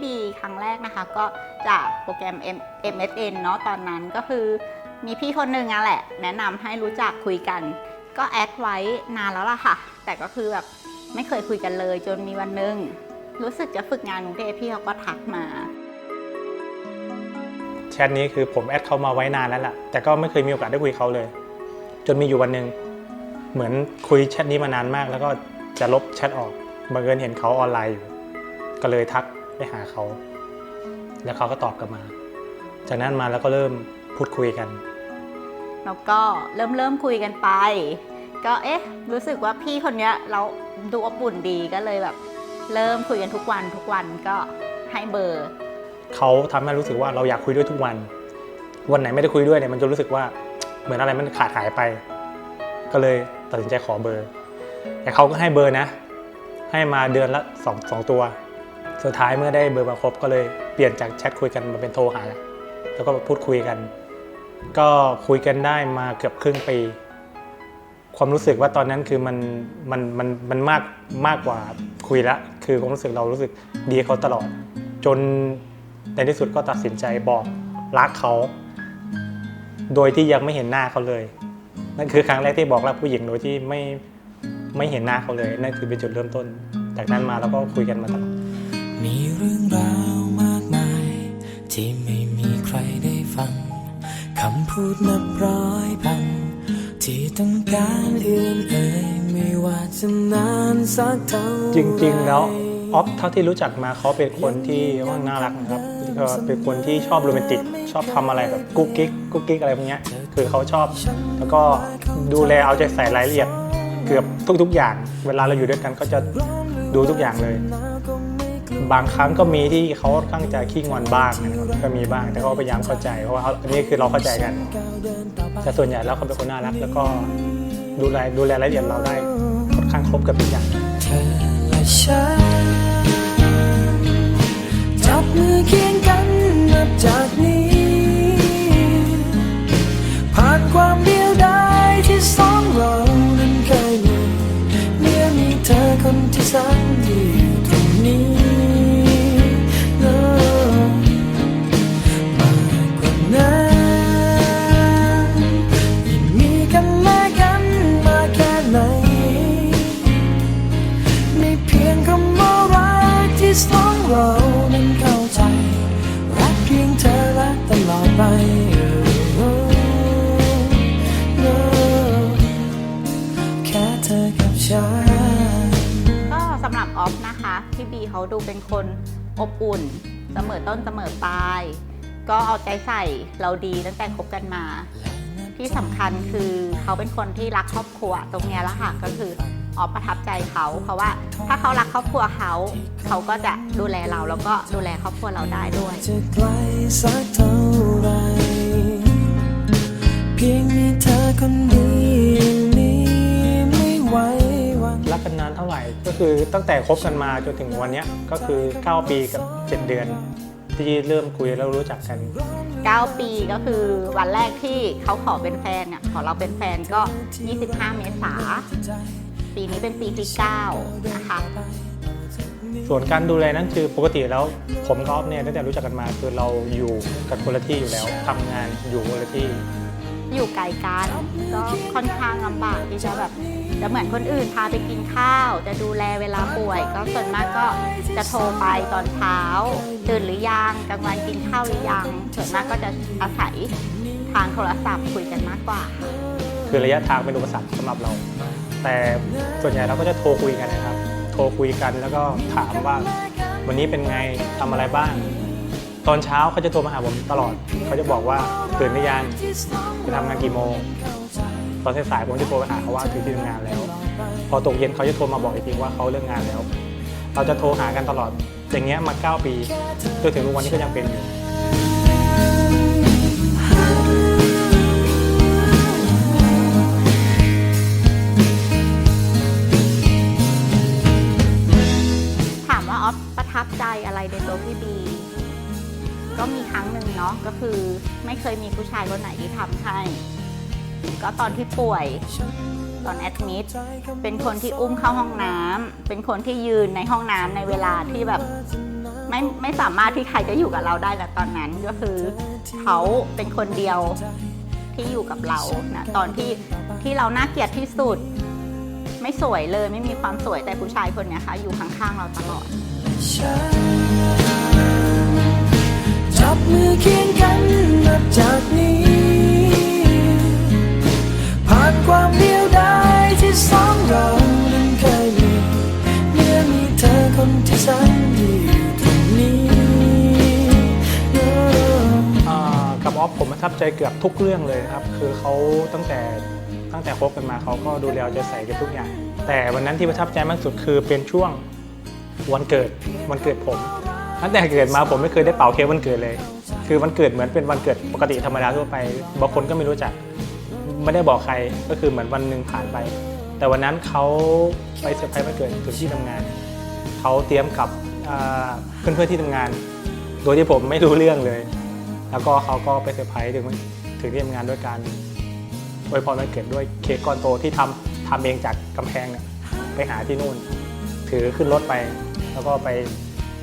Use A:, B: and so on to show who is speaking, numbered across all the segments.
A: บพี่บีครั้งแรกนะคะ ก็จากโปรแกรม M MSN เนาะตอนนั้นก็คือมีพี่คนหนึ่งอะแหละ แนะนำให้รู้จักคุยกัน ก็แอดไว้นานแล้วล่ะค่ะ แต่ก็คือแบบไม่เคยคุยกันเลย จนมีวันหนึ่งรู้สึกจะฝึกงานกรุงเทพพี่เขาก็ทักมา
B: แชทนี้คือผมแอดเขามาไว้นานแล้วแหละแต่ก็ไม่เคยมีโอกาสได้คุยเขาเลย จนมีอยู่วันหนึ่งเหมือนคุยแชทนี้มานานมาก แล้วก็จะลบแชทออกบังเอิญเห็นเขาออนไลน์อยู่ ก็เลยทัก ไปหาเขา แล้วเขาก็ตอบกลับมา จากนั้นมาแล้วก็เริ่มพูดคุยกัน
A: แล้วก็เริ่มเริ่มคุยกันไป ก็เอ๊ะ รู้สึกว่าพี่คนเนี้ยเราดูอบอุ่นดีก็เลยแบบ เริ่มคุยกันทุกวันทุกวันก็ให้เบอร์
B: เขาทำให้รู้สึกว่าเราอยากคุยด้วยทุกวัน วันไหนไม่ได้คุยด้วยเนี่ยมันจะรู้สึกว่าเหมือนอะไรมันขาดหายไป ก็เลยตัดสินใจขอเบอร์ แต่เขาก็ให้เบอร์นะ ให้มาเดือนละสองสองตัว สุดท้ายเมื่อได้เบอร์มาครบก็เลยเปลี่ยนจากแชทคุยกันมาเป็นโทรหา แล้วก็พูดคุยกัน ก็คุยกันได้มาเกือบครึ่งปี ความรู้สึกว่าตอนนั้นคือมันมันมันมันมากมากกว่าคุยละ คือความรู้สึกเรารู้สึกดีเขาตลอด จนในที่สุดก็ตัดสินใจบอกรักเขา โดยที่ยังไม่เห็นหน้าเขาเลย นั่นคือครั้งแรกที่บอกรักผู้หญิงโดยที่ไม่ไม่เห็นหน้าเขาเลย นั่นคือเป็นจุดเริ่มต้น จากนั้นมาเราก็คุยกันมาตลอด
C: มีเรื่องราวมากมาย ที่ไม่มีใครได้ฟัง คำพูดนับร้อยพัน ที่ต้องการเอื่นเอ่ยไม่ว่าจะนานสักเท่า
B: จริงๆ แล้วออฟเท่าที่รู้จักมาเขาเป็นคนที่ว่าน่ารักนะครับก็เป็นคนที่ชอบโรแมนติก ชอบทำอะไรแบบกุ๊กกิ๊กกุ๊กกิ๊กอะไรพวกนี้คือเขาชอบ แล้วก็ดูแลเอาใจใส่รายละเอียด เกือบทุกๆอย่าง เวลาเราอยู่ด้วยกันก็จะดูทุกอย่างเลย บางครั้งก็มีที่เขาค่อนข้างจะขี้งอนบ้างก็มีบ้าง แต่เขาพยายามเข้าใจเพราะว่าอันนี้คือเราเข้าใจกันแต่ส่วนใหญ่แล้วเขาเป็นคนน่ารัก แล้วก็ดูแลดูแลรายละเอียดเราได้ค่อนข้างครบกับทุกอย่าง
C: จับมือเคียงกันนับจากนี้ ผ่านความเดียวดายที่สองเรานั้นเคยมีเมื่อมีเธอคนที่สามที่ ไปโอ้โอ้แค่เธอกับฉัน
A: ก็สำหรับออฟนะคะ พี่บีเขาดูเป็นคนอบอุ่นเสมอต้นเสมอปลาย ก็เอาใจใส่เราดีตั้งแต่คบกันมา ที่สำคัญคือเขาเป็นคนที่รักครอบครัวตรงเนี้ยแหละค่ะก็คือออฟประทับใจเขา เพราะว่าถ้าเขารักครอบครัวเขา เขาก็จะดูแลเราแล้วก็ดูแลครอบครัวเราได้ด้วย
C: จะไกลสักเท่าไหรเพียงมีเธอคนเดียวนี้ไม่ไหววัน
B: รักกันนานเท่าไหร่ก็คือตั้งแต่คบกันมาจนถึงวันเนี้ยก็คือ 9 ปีกับ 7 เดือน ที่เริ่มคุยแล้วรู้จักกัน
A: 9 ปีก็คือวันแรกที่เขาขอเป็นแฟนเนี่ยขอเราเป็นแฟนก็ 25 เมษาปีนี้เป็นปีที่9นะคะ
B: ส่วนการดูแลนั้นคือปกติแล้วผมกับออฟเนี่ยตั้งแต่รู้จักกันมาคือเราอยู่กันคนละที่อยู่แล้วทำงานอยู่คนละที่
A: อยู่ไกลกันก็ค่อนข้างลำบากที่จะแบบจะเหมือนคนอื่นพาไปกินข้าว จะดูแลเวลาป่วย ก็ส่วนมากก็จะโทรไปตอนเช้า ตื่นหรือยังกลางวันกินข้าวหรือยังส่วนมากก็จะอาศัยทางโทรศัพท์คุยกันมากกว่าค่ะ
B: คือระยะทางเป็นอุปสรรคสำหรับเรา แต่ส่วนใหญ่เราก็จะโทรคุยกันนะครับ โทรคุยกันแล้วก็ถามว่าวันนี้เป็นไงทำอะไรบ้าง ตอนเช้าเขาจะโทรมาหาผมตลอด เขาจะบอกว่าตื่นหรือยังจะทำงานกี่โมง ตอนสายๆผมจะโทรไปหาเขาว่าถึงที่ทำงานแล้ว พอตกเย็นเขาจะโทรมาบอกอีกทีว่าเขาเลิกงานแล้ว เราจะโทรหากันตลอด อย่างเงี้ยมา 9 ปีจนถึงทุกวันนี้ก็ยังเป็นอยู่
A: ถามว่าออฟประทับใจอะไรในตัวพี่บี ก็มีครั้งหนึ่งเนาะก็คือไม่เคยมีผู้ชายคนไหนที่ทำให้ ก็ตอนที่ป่วย ตอนแอดมิดเป็นคนที่อุ้มเข้าห้องน้ำเป็นคนที่ยืนในห้องน้ำในเวลาที่แบบไม่ไม่สามารถที่ใครจะอยู่กับเราได้นะตอนนั้นก็คือเขาเป็นคนเดียวที่อยู่กับเรานะตอนที่ที่เราน่าเกลียดที่สุด ไม่สวยเลยไม่มีความสวยแต่ผู้ชายคนนี้ค่ะอยู่ข้างๆเราตลอด
C: จับมือเคียงกันนับจากนี้ ผ่านความเดียวดายที่สองเรานั้นเคยมีเมื่อมีเธอคนที่แสนดีอยู่ตรงนี้
B: อ่ากับออฟผมประทับใจเกือบทุกเรื่องเลยครับ คือเขาตั้งแต่ตั้งแต่คบกันมาเขาก็ดูแลเอาใจใส่กันทุกอย่าง แต่วันนั้นที่ประทับใจมากสุดคือเป็นช่วงวันเกิดวันเกิดผมตั้งแต่เกิดมาผมไม่เคยได้เป่าเค้กวันเกิดเลย คือวันเกิดเหมือนเป็นวันเกิดปกติธรรมดาทั่วไปบางคนก็ไม่รู้จัก ไม่ได้บอกใครก็คือเหมือนวันหนึ่งผ่านไป แต่วันนั้นเขาไปเซอร์ไพรส์วันเกิดถึงที่ทำงานเขาเตรียมกับอ่าเพื่อนๆที่ทำงาน โดยที่ผมไม่รู้เรื่องเลย แล้วก็เขาก็ไปเซอร์ไพรส์ถึงถึงที่ทำงานด้วยการอวยพรวันเกิดด้วยเค้กก้อนโตที่ทำทำเองจากกำแพงเนี่ยไปหาที่นู่น ถือขึ้นรถไป แล้วก็ไป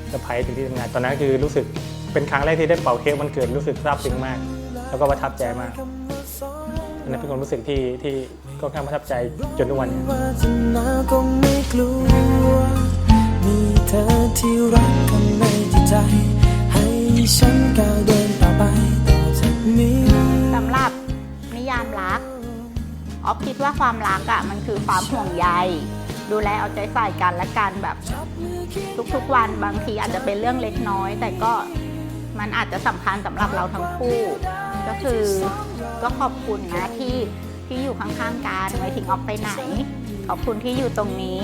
B: เซอร์ไพรส์ถึงที่ทำงาน ตอนนั้นคือรู้สึกเป็นครั้งแรกที่ได้เป่าเค้กวันเกิดรู้สึกซาบซึ้งมาก แล้วก็ประทับใจมาก อันนั้นเป็นความรู้สึกที่ที่ก็ค่อนข้างประทับใจจนทุกวันนี้
C: มีเธอที่รักกันในจิตใจ ให้ฉันก้าวเดินต่อไปต่อจากนี้
A: สำหรับนิยามรักออฟคิดว่าความรักอะ่ะมันคือความห่วงใยดูแลเอาใจใส่กันและกันแบบ ทุกๆวันบางทีอาจจะเป็นเรื่องเล็กน้อย แต่ก็มันอาจจะสำคัญสำหรับเราทั้งคู่ ก็คือก็ขอบคุณนะที่ที่อยู่ข้างๆกันไม่ทิ้งออฟไปไหน ขอบคุณที่อยู่ตรงนี้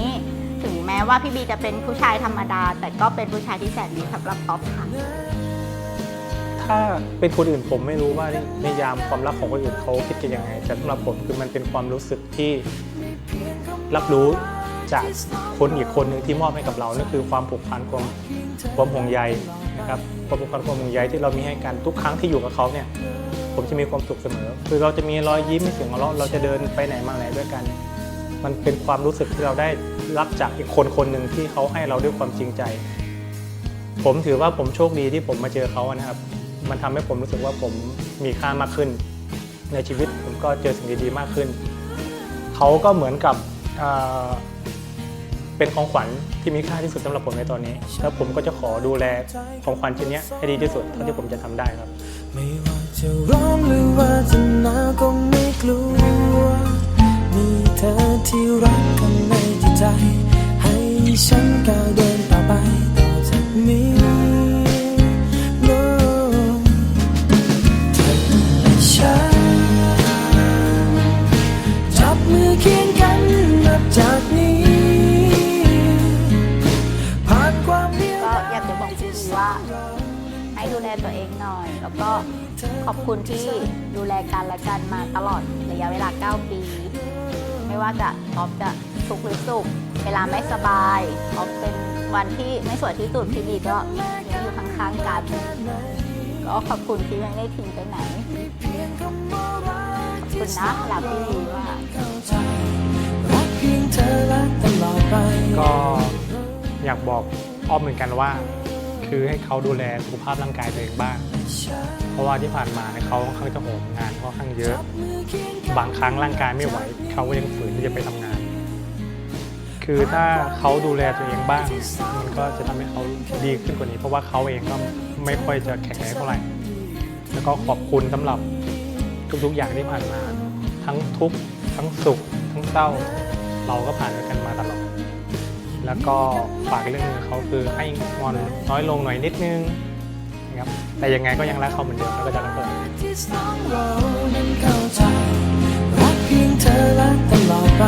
A: ถึงแม้ว่าพี่บีจะเป็นผู้ชายธรรมดา แต่ก็เป็นผู้ชายที่แสนดีสำหรับออฟค่ะ
B: ถ้าเป็นคนอื่นผมไม่รู้ว่านิยามความรักของคนอื่นเขาคิดกันยังไง แต่สำหรับผมคือมันเป็นความรู้สึกที่รับรู้จากคนอีกคนหนึ่งที่มอบให้กับเรานั่นคือความผูกพันความความห่วงใยนะครับความผูกพันความห่วงใยที่เรามีให้กันทุกครั้งที่อยู่กับเขาเนี่ย ผมจะมีความสุขเสมอ คือเราจะมีรอยยิ้มมีเสียงหัวเราะเราจะเดินไปไหนมาไหนด้วยกัน มันเป็นความรู้สึกที่เราได้รับจากอีกคนคนหนึ่งที่เขาให้เราด้วยความจริงใจ ผมถือว่าผมโชคดีที่ผมมาเจอเขานะครับ มันทำให้ผมรู้สึกว่าผมมีค่ามากขึ้น ในชีวิตผมก็เจอสิ่งดีๆมากขึ้น เขาก็เหมือนกับเป็นของขวัญที่มีค่าที่สุดสำหรับผมในตอนนี้ แล้วผมก็จะขอดูแลของขวัญชิ้นนี้ให้ดีที่สุดเท่าที่ผมจะทำได้ครับ
C: จะร้อนหรือว่าจะหนาวก็ไม่กลัว มีเธอที่รักกันในจิตใจ ให้ฉันก้าวเดินต่อไปต่อจากนี้ No เธอและฉันจับมือเคียงกันนับจากนี้ ผ่านความเดีย
A: ก็อยากจะบอกพี่บีว่าให้ดูแลตัวเองหน่อย แล้วก็ ขอบคุณที่ดูแลกันและกันมาตลอดระยะเวลา 9 ปี ไม่ว่าจะออฟจะสุกข์หรือสุข เวลาไม่สบายออฟเป็นวันที่ไม่สวยที่สุดพี่บีก็ยังอยู่ข้างๆกัน ก็ขอบคุณที่ไม่ได้ทิ้งไปไหน ขอบคุณนะรักพี่บีมาก
C: ก็อ
B: ยากบอกอ้อมเหมือนกันว่า คือให้เขาดูแลสุขภาพร่างกายตัวเองบ้าง เพราะว่าที่ผ่านมาเนี่ยเขาค่อนข้างจะโหมงานค่อนข้างเยอะ บางครั้งร่างกายไม่ไหวเขาก็ยังฝืนที่จะไปทำงาน คือถ้าเขาดูแลตัวเองบ้าง มันก็จะทำให้เขาดีขึ้นกว่านี้ เพราะว่าเขาเองก็ไม่ค่อยจะแข็งแรงเท่าไหร่ แล้วก็ขอบคุณสำหรับทุกๆอย่างที่ผ่านมา ทั้งทุกข์ทั้งสุข ทั้งเศร้า เราก็ผ่านด้วยกันมาตลอดแล้วก็ฝากเรื่องหนึงเขาคือให้งอนน้อยลงหน่อยนิดนึงนะ ครับแต่ยังไงก็ยังรักเขาเหมือนเดิมแล้วก็จะรักเขา
C: รักเพียงเธอและตลอดไป